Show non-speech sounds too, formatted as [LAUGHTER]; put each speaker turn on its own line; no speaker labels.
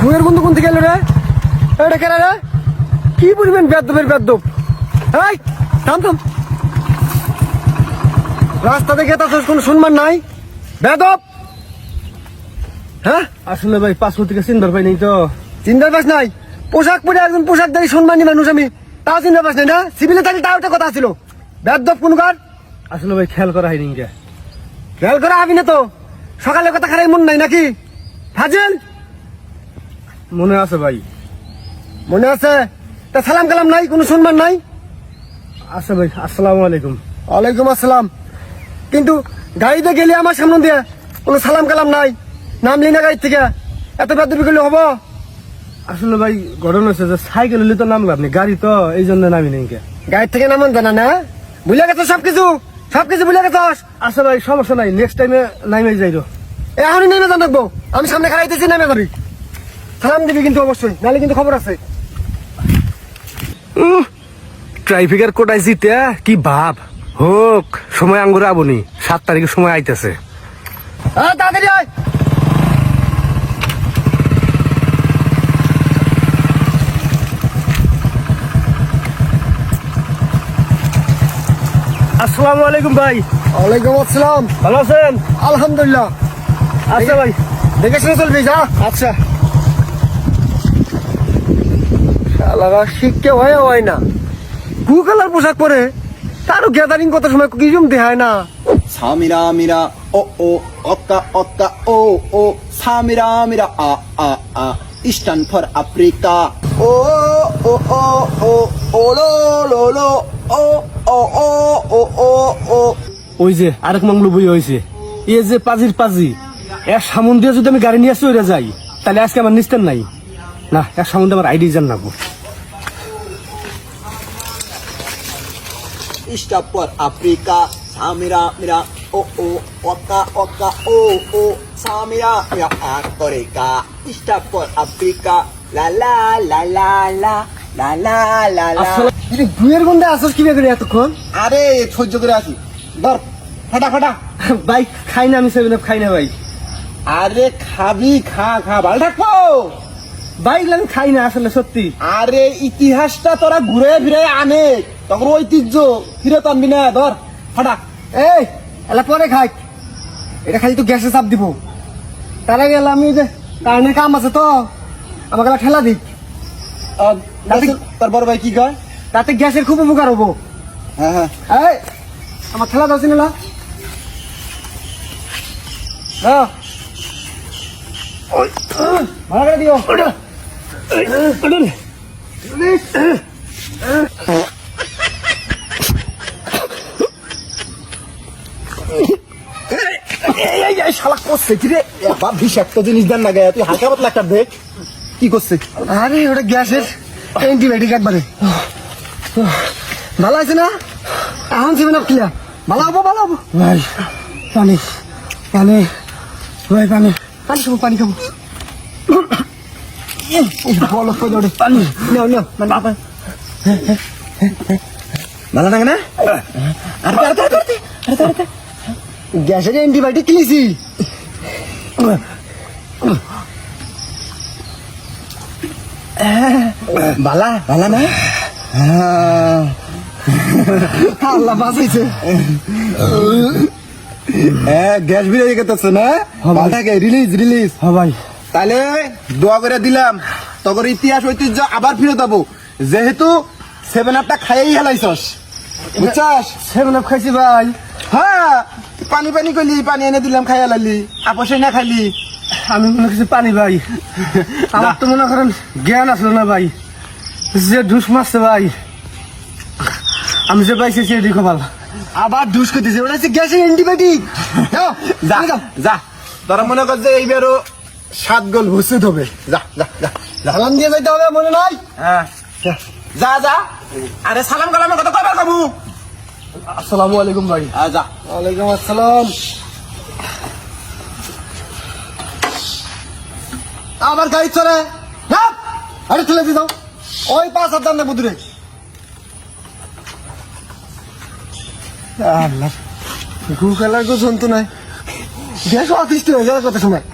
ঘুমের বন্ধু কোন থেকে এলো রে? এটা কেন রে? কি বলবেন বেদবের বেদব এই থাম থাম। রাস্তা দেখে তার কোনো সম্মান নাই। বেদব হ্যাঁ?
আসলে ভাই পাসপোর্ট থেকে চিনবার পাই নাই তো।
চিন্তার পাস নাই? পোশাক পরে একজন পোশাক দেয় সম্মানী মানুষ আমি তাও চিন্তার পাস নাই না? সিভিলে থাকলে তাও একটা কথা ছিল বেদব কোন কার?
আসলে ভাই খেয়াল করা হয়নি
খেয়াল করা হবি না তো? সকালে কথা খারাই মন নাই নাকি? ফাজিল!
মনে আছে ভাই।
মনে আছে? তা সালাম কালাম নাই কোনো সম্মান নাই?
আচ্ছা ভাই আসসালামু আলাইকুম।
ওয়ালাইকুম আসসালাম। কিন্তু গাড়িতে গেলে আমার সামনে দিয়ে কোনো সালাম কালাম নাই। নামলি না গাড়ি থেকে। এত বেদবি করলে হব?
আসলে ভাই ঘটনা হচ্ছে যে সাইকেল হলে তো নামলাম আপনি গাড়ি তো এই জন্য নামি নেই
গাড়ি থেকে নামান জানা না ভুলে গেছো সবকিছু? সবকিছু ভুলে গেছস
আচ্ছা ভাই সমস্যা নাই নেক্সট টাইমে নামে যাই তো
এখনই নেমে জানাব আমি সামনে খারাইতেছি নেমে যাবি। সালাম দিবি কিন্তু অবশ্যই নাহলে কিন্তু খবর আছে।
ট্রাফিকের কোটায় জিতে কি ভাব। হোক সময় আঙ্গুর আবনি সাত তারিখে সময় আইতেছে।
তাড়াতাড়ি আয়।
আসসালামু আলাইকুম ভাই।
ওয়ালাইকুম আসসালাম।
ভালো আছেন?
আলহামদুলিল্লাহ।
আচ্ছা ভাই।
দেখে শুনে চলবি যা।
আচ্ছা।
শালারা শিক্ষা হয় হয় না কু কালার পোশাক পরে তারও গ্যাদারিং কত সময় কিজুম দেখায় না
সামিরা মিরা ও ও অক্কা অক্কা ও ও সামিরা মিরা আ আ আ ইস্টার্ন ফর আফ্রিকা ও ও ও ও ও লো লো লো ও ও ও ও ও ও
ওই যে আরেক মাংলু বই হয়েছে এ যে পাজির পাজি এক সামন দিয়ে যদি আমি গাড়ি নিয়ে চলে যাই তাহলে আজকে আমার নিস্তেন নাই না এক সামন আমার আইডি জান
না স্টাপ ফর আফ্রিকা সামিরা মিরা ও ও অকা অকা ও ও সামিরা মিরা আফ্রিকা স্টাপ ফর আফ্রিকা লা লা লা লা লা লা লা লা লা
তুই দুয়ের গন্ধে আসছ কি করে এতক্ষণ?
আরে সহ্য করে আসি। ধর ফাটা ফাটা।
ভাই খাই না আমি সেভেন খাই না ভাই।
আরে খাবি খা খা ভালো থাকব
ভাই আমি খাই না আসলে সত্যি।
আরে ইতিহাসটা তোরা ঘুরে ফিরে আনে। তখন ঐতিহ্য ফিরে আনবি না ধর ফাটা
এই এলা পরে খাই। এটা খালি তো গ্যাসে চাপ দিব। তার আগে আমি যে কারেন্টের কাম আছে তো আমাকে ঠেলা দিক।
তোর বড় ভাই কি কয়?
তাতে গ্যাসের খুব উপকার হব।
হ্যাঁ হ্যাঁ।
এই আমার ঠেলা দাও দাও ভালো করে দিও।
শালা করছে কি রে? বাপ বিষাক্ত জিনিস দেন না গায়ে। তুই হালকা পাতলা একটা দেখ। কি করছে?
আরে ওটা গ্যাসের অ্যান্টিবায়োটিক একবারে। ভালো আছে না? এখন সেভেন আপ ক্লিয়ার ভালো হব ভালো হব।
ভাই পানি পানি। ভাই পানি।
পানি খাব পানি খাব। বলো কই দৌড়ে পানি। নাও নাও মানে বাবা
ভালো লাগে না?
গ্যাসের অ্যান্টিবায়োটিক কিনেছি।
ভালা ভালা না?
আল্লাহ বাঁচাইছে।
গ্যাস বিরিয়ানি করতেছ না? থাকে রিলিজ রিলিজ
হ্যাঁ ভাই।
তাহলে দোয়া করে দিলাম তখন ইতিহাস ঐতিহ্য আবার ফিরে যাব যেহেতু সেভেন আপটা খাইয়েই হেলাইছস। বুঝছাস?
সেভেন আপ খাইছি ভাই।
হ্যাঁ পানি পানি করলি পানি এনে দিলাম খাইয়া লালি আপসে না খাইলি।
আমি মনে করছি পানি ভাই। [LAUGHS] আমার তো মনে করেন জ্ঞান আসলো না ভাই। যে ঢুস মারছে ভাই। আমি যে পাইছি সে দেখো ভালো
আবার ডুস করতেছে ওটা হচ্ছে গ্যাসের অ্যান্টিবায়োটিক
যা যা। তোরা মনে কর যে এইবারও সাত গোল ভুসিত হবে। যা যা যা। যা।
সালাম দিয়ে যাইতে হবে মনে নাই?
হ্যাঁ। যা যা। আরে সালাম কালামের কথা কবার কবু?
আসসালামু আলাইকুম ভাই।
যা।
ওয়ালাইকুম আসসালাম। আবার গাড়ি চলে। আরে চলে দিয়ে ওই পাঁচ হাত দাম না বুধুরে আল্লাহ গু খেলার গো যন্ত্রণায় গ্যাস অতিষ্ঠ হয়ে যাওয়ার কথা সময়